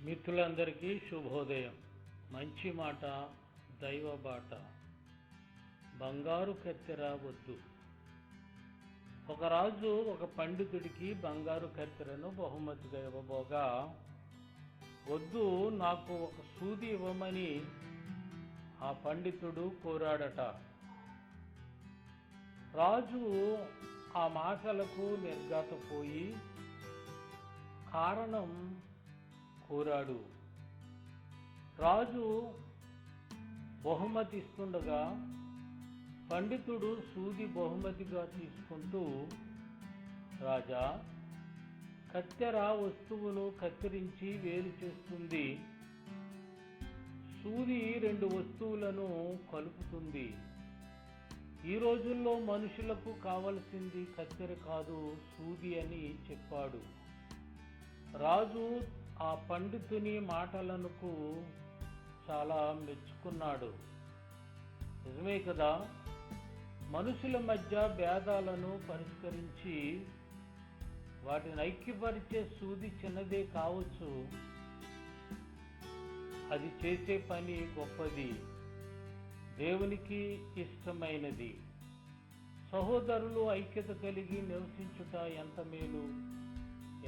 మిత్రులందరికీ శుభోదయం. మంచి మాట దైవ బాట. బంగారు కత్తెర వద్దు. ఒక రాజు ఒక పండితుడికి బంగారు కత్తెరను బహుమతిగా ఇవ్వబోగా వద్దు నాకు ఒక సూది ఇవ్వమని ఆ పండితుడు కోరాడట. రాజు ఆ మాటలకు నిర్ఘాతపోయి కారణం కోరాడు. రాజు బహుమతి ఇస్తుండగా పండితుడు సూది బహుమతిగా తీసుకుంటూ రాజా కత్తెర వస్తువును కత్తిరించి వేరు చేస్తుంది. సూది రెండు వస్తువులను కలుపుతుంది. ఈ రోజుల్లో మనుషులకు కావలసింది కత్తెర కాదు సూది అని చెప్పాడు. రాజు ఆ పండితుని మాటలకు చాలా మెచ్చుకున్నాడు. నిజమే కదా? మనుషుల మధ్య భేదాలను పరిష్కరించి వాటిని ఐక్యపరిచే సూది చిన్నదే కావచ్చు. అది చేసే పని గొప్పది. దేవునికి ఇష్టమైనది. సహోదరులు ఐక్యత కలిగి నివసించుట ఎంత మేలు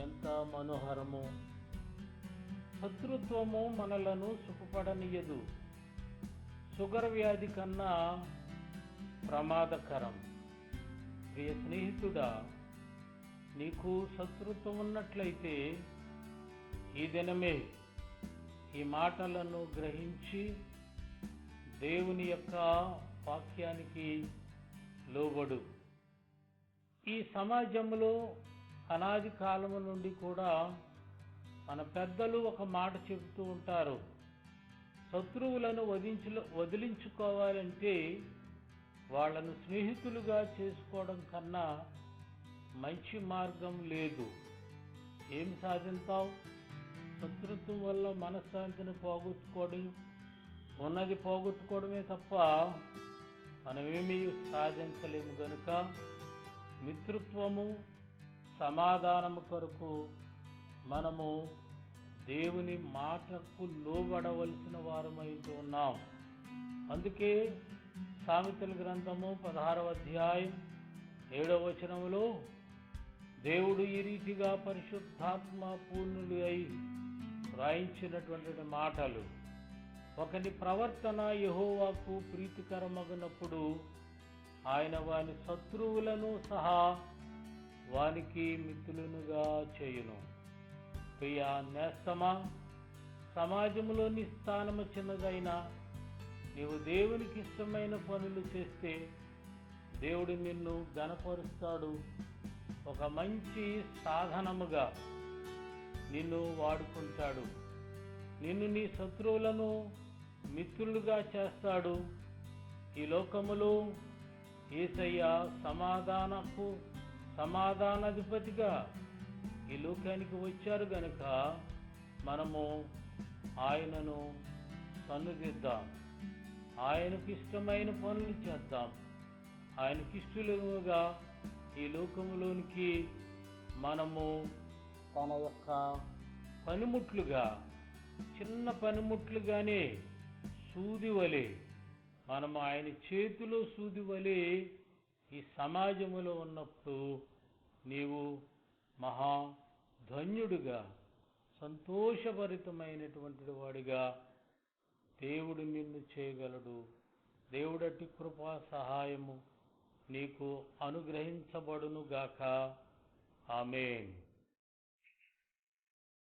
ఎంత మనోహరము. శత్రుత్వము మనలను సుఖపడనీయదు. షుగర్ వ్యాధి కన్నా ప్రమాదకరం. ప్రియ స్నేహితుడా నీకు శత్రుత్వం ఉన్నట్లయితే ఈ దినమే ఈ మాటలను గ్రహించి దేవుని యొక్క వాక్యానికి లోబడు. ఈ సమాజంలో అనాది కాలము నుండి కూడా మన పెద్దలు ఒక మాట చెబుతూ ఉంటారు. శత్రువులను వదించు వదిలించుకోవాలంటే వాళ్ళను స్నేహితులుగా చేసుకోవడం కన్నా మంచి మార్గం లేదు. ఏం సాధించావు శత్రుత్వం వల్ల మనశ్శాంతిని పోగొట్టుకోవడం ఉన్నది పోగొట్టుకోవడమే తప్ప మనమేమీ సాధించలేము గనుక మిత్రత్వము సమాధానము కొరకు మనము దేవుని మాటకు లోబడవలసిన వారమైతే ఉన్నాం. అందుకే సామెతల గ్రంథము పదహారవ అధ్యాయం ఏడవ వచనములో దేవుడు ఈ రీతిగా పరిశుద్ధాత్మ పూర్ణులు అయి వ్రాయించినటువంటి మాటలు. ఒకని ప్రవర్తన యహోవాకు ప్రీతికరమగినప్పుడు ఆయన వాని శత్రువులను సహా వానికి మిత్రులనుగా చేయును. ప్రియా నేస్తమా సమాజంలోని స్థానము చిన్నదైనా నీవు దేవునికి ఇష్టమైన పనులు చేస్తే దేవుడు నిన్ను ఘనపరుస్తాడు. ఒక మంచి సాధనముగా నిన్ను వాడుకుంటాడు. నిన్ను నీ శత్రువులను మిత్రులుగా చేస్తాడు. ఈ లోకములో ఏసయ్య సమాధానపు సమాధానాధిపతిగా ఈ లోకానికి వచ్చారు గనుక మనము ఆయనను సన్నుదిద్దాం ఆయనకు ఇష్టమైన పనులు చేద్దాం. ఆయనకి ఇష్టలుగా ఈ లోకంలోనికి మనము తన యొక్క పనిముట్లుగా చిన్న పనిముట్లుగానే సూది వలె మనం ఆయన చేతిలో సూది వలె ఈ సమాజములో ఉన్నప్పుడు నీవు మహా ధన్యుడిగా సంతోషభరితమైనటువంటి వాడిగా దేవుడు నిన్ను చేయగలడు. దేవుడటి కృపా సహాయము నీకు అనుగ్రహించబడును గాక ఆమెన్.